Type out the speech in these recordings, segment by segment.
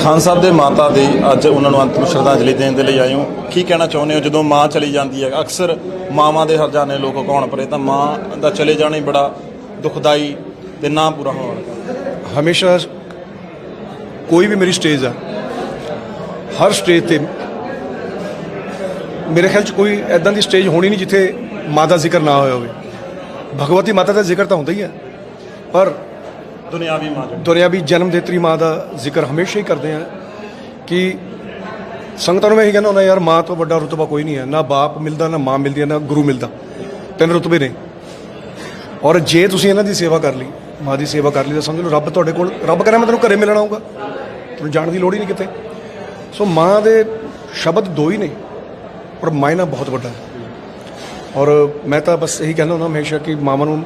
ਖਾਨ ਸਾਹਿਬ ਦੇ ਮਾਤਾ ਦੀ ਅੱਜ ਉਹਨਾਂ ਨੂੰ ਅੰਤਿਮ ਸ਼ਰਧਾਂਜਲੀ ਦੇਣ ਦੇ ਲਈ ਆਏ ਹੋ। ਕੀ ਕਹਿਣਾ ਚਾਹੁੰਦੇ ਹੋ? ਜਦੋਂ ਮਾਂ ਚਲੀ ਜਾਂਦੀ ਹੈ, ਅਕਸਰ ਮਾਵਾਂ ਦੇ ਹਰਜਾਨੇ ਲੋਕ ਕੌਣ ਪਰੇ? ਤਾਂ ਮਾਂ ਦਾ ਚਲੇ ਜਾਣਾ ਹੀ ਬੜਾ ਦੁਖਦਾਈ ਤੇ ਨਾ ਪੂਰਾ ਹੋਣ ਹਮੇਸ਼ਾ ਕੋਈ ਵੀ ਮੇਰੀ ਸਟੇਜ ਆ, ਹਰ ਸਟੇਜ ਤੇ ਮੇਰੇ ਖਿਆਲ ਚ ਕੋਈ ਐਦਾਂ ਦੀ ਸਟੇਜ ਹੋਣੀ ਨਹੀਂ ਜਿੱਥੇ ਮਾਂ ਦਾ ਜ਼ਿਕਰ ਨਾ ਹੋਇਆ ਹੋਵੇ। ਭਗਵਤੀ ਮਾਤਾ ਦਾ ਜ਼ਿਕਰ ਤਾਂ ਹੁੰਦਾ ਹੀ ਹੈ ਪਰ ਦੁਨਿਆਵੀ ਮਾਂ ਜਿਹੜੀ ਦੁਨਿਆਵੀ ਜਨਮ ਦੇਤਰੀ ਮਾਂ ਦਾ ਜ਼ਿਕਰ ਹਮੇਸ਼ਾ ਹੀ ਕਰਦੇ ਆ ਕਿ ਸੰਗਤਾਂ ਨੂੰ ਮੈਂ ਇਹੀ ਕਹਿੰਦਾ ਹੁੰਦਾ, ਯਾਰ ਮਾਂ ਤੋਂ ਵੱਡਾ ਰੁਤਬਾ ਕੋਈ ਨਹੀਂ ਹੈ। ਨਾ ਬਾਪ ਮਿਲਦਾ, ਨਾ ਮਾਂ ਮਿਲਦੀ ਹੈ, ਨਾ ਗੁਰੂ ਮਿਲਦਾ। ਤਿੰਨ ਰੁਤਬੇ ਨੇ। ਔਰ ਜੇ ਤੁਸੀਂ ਇਹਨਾਂ ਦੀ ਸੇਵਾ ਕਰ ਲਈ, ਮਾਂ ਦੀ ਸੇਵਾ ਕਰ ਲਈ, ਤਾਂ ਸਮਝ ਲਓ ਰੱਬ ਤੁਹਾਡੇ ਕੋਲ, ਰੱਬ ਕਰੇ ਮੈਂ ਤੈਨੂੰ ਘਰੇ ਮਿਲਣ ਆਊਗਾ। ਤੁਹਾਨੂੰ ਜਾਣ ਦੀ ਲੋੜ ਹੀ ਨਹੀਂ ਕਿਤੇ। ਸੋ ਮਾਂ ਦੇ ਸ਼ਬਦ ਦੋ ਹੀ ਨੇ ਪਰ ਮਾਇਨਾ ਬਹੁਤ ਵੱਡਾ ਹੈ। ਔਰ ਮੈਂ ਤਾਂ ਬਸ ਇਹੀ ਕਹਿੰਦਾ ਹੁੰਦਾ ਹਮੇਸ਼ਾ ਕਿ ਮਾਵਾਂ ਨੂੰ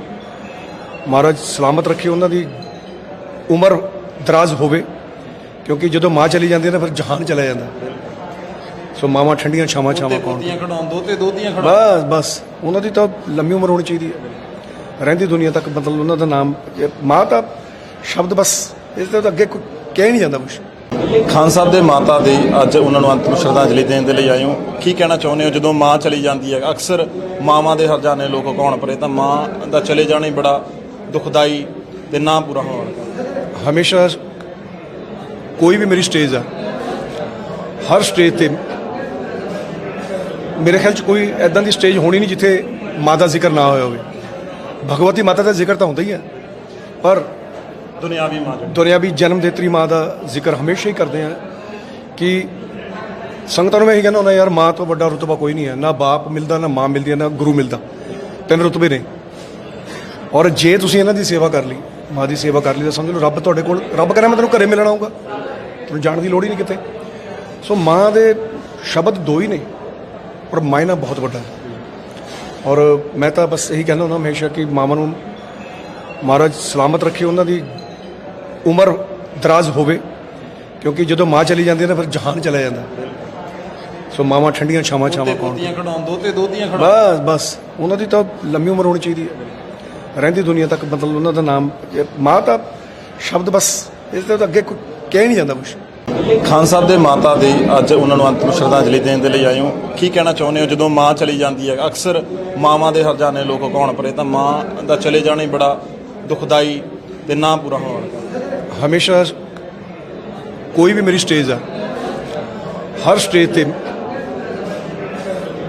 ਮਹਾਰਾਜ ਸਲਾਮਤ ਰੱਖੇ ਉਹਨਾਂ ਦੀ ਉਮਰ ਦਰਾਜ਼ ਹੋਵੇ ਕਿਉਂਕਿ ਜਦੋਂ ਮਾਂ ਚਲੀ ਜਾਂਦੀ ਹੈ ਨਾ ਫਿਰ ਜਹਾਨ ਚਲਾ ਜਾਂਦਾ। ਸੋ ਮਾਵਾਂ ਠੰਡੀਆਂ ਛਾਵਾਂ ਤੇ ਛਾਵਾਂ ਪਾਉਣ। ਦੋਤੀਆਂ ਖੜਾਉਣ ਦੋ ਤੇ ਦੋਤੀਆਂ ਖੜਾਉਣ ਬਸ ਬਸ। ਉਹਨਾਂ ਦੀ ਤਾਂ ਲੰਮੀ ਉਮਰ ਹੋਣੀ ਚਾਹੀਦੀ ਹੈ। ਰਹਿੰਦੀ ਦੁਨੀਆ ਤੱਕ ਮਤਲਬ ਉਹਨਾਂ ਦਾ ਨਾਮ ਮਾਂ ਤਾਂ ਸ਼ਬਦ ਬਸ ਇਸ ਤੋਂ ਤਾਂ ਅੱਗੇ ਕੋਈ ਕਹਿ ਨਹੀਂ ਜਾਂਦਾ ਕੁਛ। ਖਾਨ ਸਾਹਿਬ ਦੇ ਮਾਤਾ ਦੀ ਅੱਜ ਉਹਨਾਂ ਨੂੰ ਅੰਤਿਮ ਸ਼ਰਧਾਂਜਲੀ ਦੇਣ ਦੇ ਲਈ ਆਏ ਹੋ। ਕੀ ਕਹਿਣਾ ਚਾਹੁੰਦੇ ਹੋ? ਜਦੋਂ ਮਾਂ ਚਲੀ ਜਾਂਦੀ ਹੈ ਅਕਸਰ ਮਾਵਾਂ ਦੇ ਹਰਜਾਨੇ ਲੋਕ ਕੌਣ ਪਰੇ? ਤਾਂ ਮਾਂ ਦਾ ਚਲੇ ਜਾਣਾ ਹੀ ਬੜਾ ਦੁਖਦਾਈ ਤੇ ਨਾ ਪੂਰਾ ਹੋਣ। ਹਮੇਸ਼ਾ ਕੋਈ ਵੀ ਮੇਰੀ ਸਟੇਜ ਆ ਹਰ ਸਟੇਜ ਤੇ ਮੇਰੇ ਖਿਆਲ ਚ ਕੋਈ ਐਦਾਂ ਦੀ ਸਟੇਜ ਹੋਣੀ ਨਹੀਂ ਜਿੱਥੇ ਮਾਂ ਦਾ ਜ਼ਿਕਰ ਨਾ ਹੋਇਆ ਹੋਵੇ। ਭਗਵਤੀ ਮਾਤਾ ਦਾ ਜ਼ਿਕਰ ਤਾਂ ਹੁੰਦਾ ਹੀ ਹੈ ਪਰ ਦੁਨਿਆਵੀ ਮਾਂ ਦੁਨਿਆਵੀ ਜਨਮ ਦੇਤਰੀ ਮਾਂ ਦਾ ਜ਼ਿਕਰ ਹਮੇਸ਼ਾ ਹੀ ਕਰਦੇ ਆ ਕਿ ਸੰਗਤਾਂ ਨੂੰ ਮੈਂ ਇਹੀ ਕਹਿੰਦਾ ਹੁੰਦਾ ਯਾਰ ਮਾਂ ਤੋਂ ਵੱਡਾ ਰੁਤਬਾ ਕੋਈ ਨਹੀਂ ਹੈ ਨਾ ਬਾਪ ਮਿਲਦਾ ਨਾ ਮਾਂ ਮਿਲਦੀ ਹੈ ਨਾ ਗੁਰੂ ਮਿਲਦਾ। ਤਿੰਨ ਰੁਤਬੇ ਨੇ। ਔਰ ਜੇ ਤੁਸੀਂ ਇਹਨਾਂ ਦੀ ਸੇਵਾ ਕਰ ਲਈ ਮਾਂ ਦੀ ਸੇਵਾ ਕਰ ਲਈ ਤਾਂ ਸਮਝ ਲਓ ਰੱਬ ਤੁਹਾਡੇ ਕੋਲ ਰੱਬ ਕਰੇ ਮੈਂ ਤੈਨੂੰ ਘਰੇ ਮਿਲਣ ਆਊਗਾ। ਤੁਹਾਨੂੰ ਜਾਣ ਦੀ ਲੋੜ ਹੀ ਨਹੀਂ ਕਿਤੇ। ਸੋ ਮਾਂ ਦੇ ਸ਼ਬਦ ਦੋ ਹੀ ਨੇ ਪਰ ਮਾਇਨਾ ਬਹੁਤ ਵੱਡਾ ਹੈ। ਔਰ ਮੈਂ ਤਾਂ ਬਸ ਇਹੀ ਕਹਿੰਦਾ ਹੁੰਦਾ ਹਮੇਸ਼ਾ ਕਿ ਮਾਵਾਂ ਨੂੰ ਮਹਾਰਾਜ ਸਲਾਮਤ ਰੱਖੇ ਉਹਨਾਂ ਦੀ ਉਮਰ ਦਰਾਜ਼ ਹੋਵੇ ਕਿਉਂਕਿ ਜਦੋਂ ਮਾਂ ਚਲੀ ਜਾਂਦੀ ਹੈ ਨਾ ਫਿਰ ਜਹਾਨ ਚਲਾ ਜਾਂਦਾ। ਸੋ ਮਾਵਾਂ ਠੰਡੀਆਂ ਛਾਵਾਂ ਤੇ ਛਾਵਾਂ ਪਾਉਣ। ਦੋਤੀਆਂ ਖੜਾਉਣ ਦੋ ਤੇ ਦੋਤੀਆਂ ਖੜਾਉਣ ਬਸ ਬਸ। ਉਹਨਾਂ ਦੀ ਤਾਂ ਲੰਮੀ ਉਮਰ ਹੋਣੀ ਚਾਹੀਦੀ ਹੈ। ਰਹਿੰਦੀ ਦੁਨੀਆ ਤੱਕ ਮਤਲਬ ਉਹਨਾਂ ਦਾ ਨਾਮ ਮਾਂ ਤਾਂ ਸ਼ਬਦ ਬਸ ਇਸ ਤੋਂ ਅੱਗੇ ਕੋਈ ਕਹਿ ਨਹੀਂ ਜਾਂਦਾ ਕੁਛ। ਖਾਨ ਸਾਹਿਬ ਦੇ ਮਾਤਾ ਦੀ ਅੱਜ ਉਹਨਾਂ ਨੂੰ ਅੰਤਿਮ ਸ਼ਰਧਾਂਜਲੀ ਦੇਣ ਦੇ ਲਈ ਆਏ ਹੋ। ਕੀ ਕਹਿਣਾ ਚਾਹੁੰਦੇ ਹੋ? ਜਦੋਂ ਮਾਂ ਚਲੀ ਜਾਂਦੀ ਹੈ ਅਕਸਰ ਮਾਵਾਂ ਦੇ ਹਰਜਾਨੇ ਲੋਕ ਕੌਣ ਪਰੇ? ਤਾਂ ਮਾਂ ਦਾ ਚਲੇ ਜਾਣਾ ਹੀ ਬੜਾ ਦੁਖਦਾਈ ਤੇ ਨਾ ਪੂਰਾ ਹੋਣ ਹਮੇਸ਼ਾ ਕੋਈ ਵੀ ਮੇਰੀ ਸਟੇਜ ਆ ਹਰ ਸਟੇਜ ਤੇ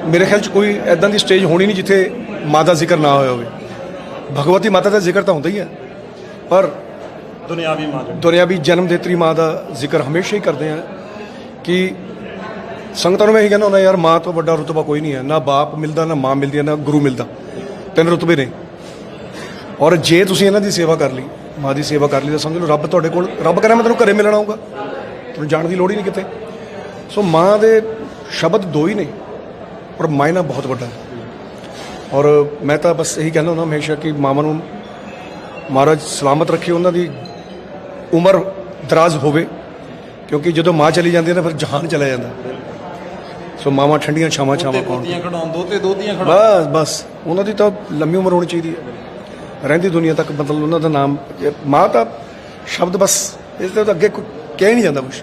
ਮੇਰੇ ਖਿਆਲ ਚ ਕੋਈ ਐਦਾਂ ਦੀ ਸਟੇਜ ਹੋਣੀ ਨਹੀਂ ਜਿੱਥੇ ਮਾਂ ਦਾ ਜ਼ਿਕਰ ਨਾ ਹੋਇਆ ਹੋਵੇ। ਭਗਵਤੀ ਮਾਤਾ ਦਾ ਜ਼ਿਕਰ ਤਾਂ ਹੁੰਦਾ ਹੀ ਹੈ। ਪਰ ਦੁਨਿਆਵੀ ਮਾਂ ਦੁਨਿਆਵੀ ਜਨਮ ਦੇਤਰੀ ਮਾਂ ਦਾ ਜ਼ਿਕਰ ਹਮੇਸ਼ਾ ਹੀ ਕਰਦੇ ਆ ਕਿ ਸੰਗਤਾਂ ਨੂੰ ਮੈਂ ਇਹੀ ਕਹਿੰਦਾ ਹੁੰਦਾ ਯਾਰ ਮਾਂ ਤੋਂ ਵੱਡਾ ਰੁਤਬਾ ਕੋਈ ਨਹੀਂ ਹੈ। ਨਾ ਬਾਪ ਮਿਲਦਾ ਨਾ ਮਾਂ ਮਿਲਦੀ ਹੈ ਨਾ ਗੁਰੂ ਮਿਲਦਾ। ਤਿੰਨ ਰੁਤਬੇ ਨੇ। ਔਰ ਜੇ ਤੁਸੀਂ ਇਹਨਾਂ ਦੀ ਸੇਵਾ ਕਰ ਲਈ ਮਾਂ ਦੀ ਸੇਵਾ ਕਰ ਲਈ ਤਾਂ ਸਮਝ ਲਓ ਰੱਬ ਤੁਹਾਡੇ ਕੋਲ ਰੱਬ ਕਰੇ ਮੈਂ ਤੈਨੂੰ ਘਰੇ ਮਿਲਣ ਆਊਗਾ। ਤੁਹਾਨੂੰ ਜਾਣ ਦੀ ਲੋੜ ਹੀ ਨਹੀਂ ਕਿਤੇ। ਸੋ ਮਾਂ ਦੇ ਸ਼ਬਦ ਦੋ ਹੀ ਨੇ ਪਰ ਮਾਇਨਾ ਬਹੁਤ ਵੱਡਾ ਹੈ। ਔਰ ਮੈਂ ਤਾਂ ਬਸ ਇਹੀ ਕਹਿੰਦਾ ਹੁੰਦਾ ਹਮੇਸ਼ਾ ਕਿ ਮਾਵਾਂ ਨੂੰ ਮਹਾਰਾਜ ਸਲਾਮਤ ਰੱਖੇ ਉਹਨਾਂ ਦੀ ਉਮਰ ਦਰਾਜ਼ ਹੋਵੇ ਕਿਉਂਕਿ ਜਦੋਂ ਮਾਂ ਚਲੀ ਜਾਂਦੀ ਹੈ ਨਾ ਫਿਰ ਜਹਾਨ ਚਲਾ ਜਾਂਦਾ। ਸੋ ਮਾਵਾਂ ਠੰਡੀਆਂ ਛਾਵਾਂ ਛਾਵਾਂ ਪਾਉਣ ਦੋਤੀਆਂ ਖੜਾਉਣ ਦੋ ਤੇ ਦੋਤੀਆਂ ਖੜਾਉਣ ਬਸ ਬਸ ਉਹਨਾਂ ਦੀ ਤਾਂ ਲੰਮੀ ਉਮਰ ਹੋਣੀ ਚਾਹੀਦੀ ਹੈ। ਰਹਿੰਦੀ ਦੁਨੀਆ ਤੱਕ ਮਤਲਬ ਉਹਨਾਂ ਦਾ ਨਾਮ ਮਾਂ ਤਾਂ ਸ਼ਬਦ ਬਸ ਇਸ ਤੋਂ ਅੱਗੇ ਕੋਈ ਕਹਿ ਨਹੀਂ ਜਾਂਦਾ ਕੁਛ।